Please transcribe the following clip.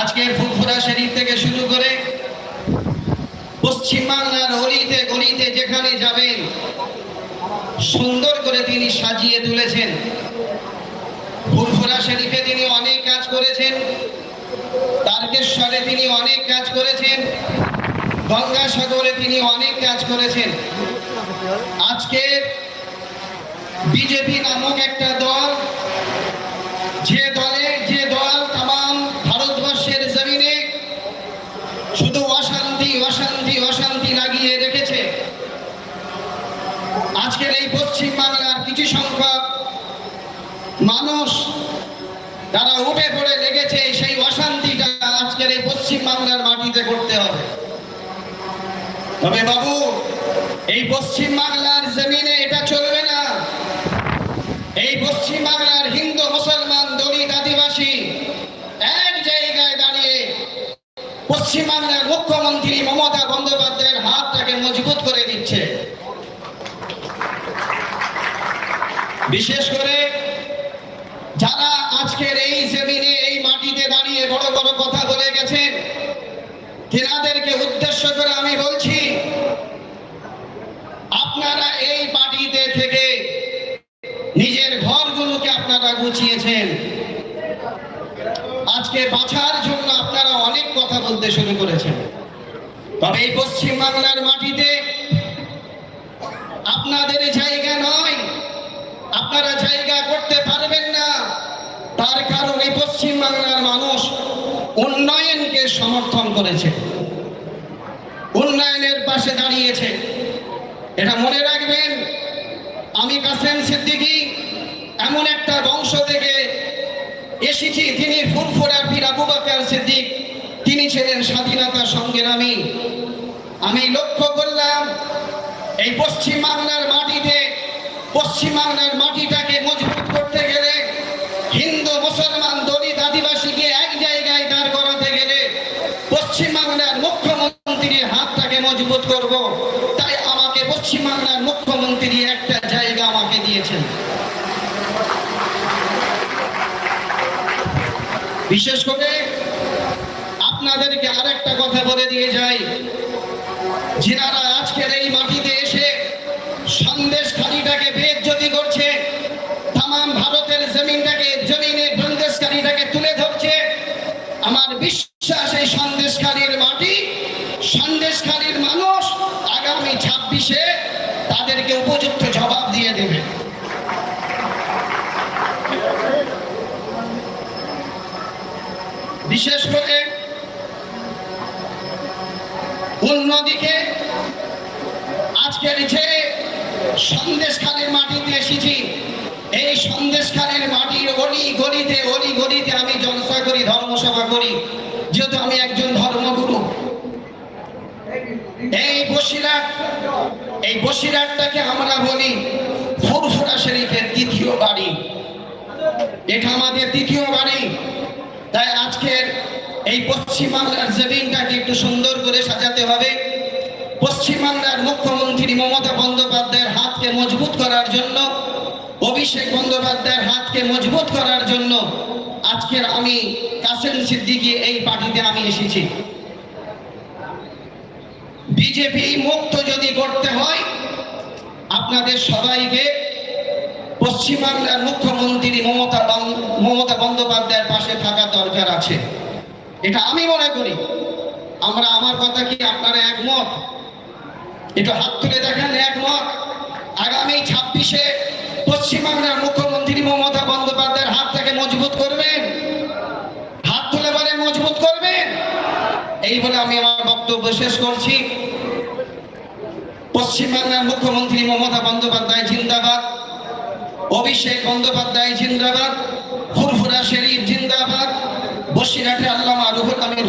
আজকের ফুরফুরা শরীফ থেকে শুরু করে পশ্চিমবাংলার অলিতে গলিতে যেখানে যাবেন, সুন্দর করে তিনি সাজিয়ে তুলেছেন। ফুরফুরা শরীফে তিনি অনেক কাজ করেছেন, তারকেশ্বরে তিনি অনেক কাজ করেছেন গঙ্গাসাগরে তিনি অনেক কাজ করেছেন। আজকের বিজেপি নামক একটা দল এই পশ্চিম বাংলার কিছু সংখ্যক মানুষ তারা উঠে পড়ে লেগেছে, সেই অশান্তিটা আজকের এই পশ্চিম বাংলার মাটিতে করতে হবে। তবে বাবু, এই পশ্চিম বাংলার জমিনে এটা চলবে না। এই পশ্চিম বাংলার হিন্দু, মুসলমান, দলিত, আদিবাসী এক জায়গায় দাঁড়িয়ে পশ্চিম বাংলার মুখ্যমন্ত্রী মমতা বন্দ্যোপাধ্যায়ের হাতটাকে মজবুত করে দিচ্ছে বিশেষ করে যারা আজকের এই জমিনে, এই মাটিতে দাঁড়িয়ে বড় বড় কথা বলে গেছেন তেনাদেরকে উদ্দেশ্য করে আমি বলছি, আপনারা এই মাটিতে থেকে নিজের ঘরগুলোকে আপনারা গুছিয়েছেন। আজকে বাঁচার জন্য আপনারা অনেক কথা বলতে শুরু করেছেন। তবে এই পশ্চিম বাংলার মাটিতে আপনাদের জায়গা নয় আপনারা জায়গা করতে পারবেন না। তার কারণ এই পশ্চিম বাংলার মানুষ উন্নয়নকে সমর্থন করেছে। উন্নয়নের পাশে দাঁড়িয়েছে। এটা মনে রাখবেন, আমি কাসেম সিদ্দিকী এমন একটা বংশ থেকে এসেছি, তিনি ফুরফুরার পীর আবু বাকার সিদ্দিক, তিনি ছিলেন স্বাধীনতা সংগ্রামী। আমি লক্ষ্য করলাম, এই পশ্চিম বাংলার মাটিতে পশ্চিম বাংলার মাটিটাকে মজবুত করতে গেলে হিন্দু, মুসলমান, দলিত, আদিবাসীকে এক জায়গায় দাঁড় করাতে গেলে পশ্চিম বাংলার মুখ্যমন্ত্রীর হাতটাকে মজবুত করব। তাই আমাকে পশ্চিম বাংলার মুখ্যমন্ত্রী একটা জায়গা আমাকে দিয়েছেন। বিশেষ করে আপনাদেরকে আরেকটা কথা বলে দিয়ে যাই। যিনারা আজকের এই মাটিতে এসে সন্দেশ খালিটাকে বেজ্জতি করছে তাম ভারতের জমিনটাকে, জমিনে সন্দেশকারীটাকে তুলে ধরছে। আমার বিশ্বাস, এই সন্দেশকারীর মাটি সন্দেশকারীর মানুষ আগামী ছাব্বিশে তাদেরকে উপযুক্ত জবাব দিয়ে দেবে। বিশেষ করে অন্যদিকে আজকের যে সন্দেশখালের মাটিতে এসেছি এই সন্দেশখালের মাটির অলি গলিতে অলি গলিতে আমি জলসা করি, ধর্মসভা করি। যেহেতু আমি একজন ধর্মগুরু। এই বসিরাট এই বসিরাটটাকে আমরা বলি ফুরফুরা শরীফের তৃতীয় বাড়ি। এটা আমাদের তৃতীয় বাড়ি। তাই আজকের এই পশ্চিমবাংলার জমিনটাকে একটু সুন্দর করে সাজাতে হবে। পশ্চিমবাংলার মুখ্যমন্ত্রী মমতা বন্দ্যোপাধ্যায়ের হাতকে মজবুত করার জন্য অভিষেক বন্দ্যোপাধ্যায়ের হাতকে মজবুত করার জন্য আজকের আমি কাসেম সিদ্দিকি এই পার্টিতে আমি এসেছি। বিজেপি মুক্ত যদি করতে হয়, আপনাদের সবাইকে পশ্চিমবাংলার মুখ্যমন্ত্রী মমতা মমতা বন্দ্যোপাধ্যায়ের পাশে থাকা দরকার আছে। এটা আমি মনে করি। আমরা আমার কথা কি আপনারা একমত? একটু হাত তুলে দেখেন, একমত? আগামী ছাব্বিশে পশ্চিমবাংলার মুখ্যমন্ত্রী মমতা বন্দ্যোপাধ্যায়ের হাতটাকে মজবুত করবেন? হাত তুলে বলে মজবুত করবেন? এই বলে আমি আমার বক্তব্য শেষ করছি। পশ্চিমবাংলার মুখ্যমন্ত্রী মমতা বন্দ্যোপাধ্যায় জিন্দাবাদ। অভিষেক বন্দ্যোপাধ্যায় জিন্দাবাদ। ফুরফুরা শরীফ জিন্দাবাদ। বসিরহাটে আল্লামা রুহুল আমির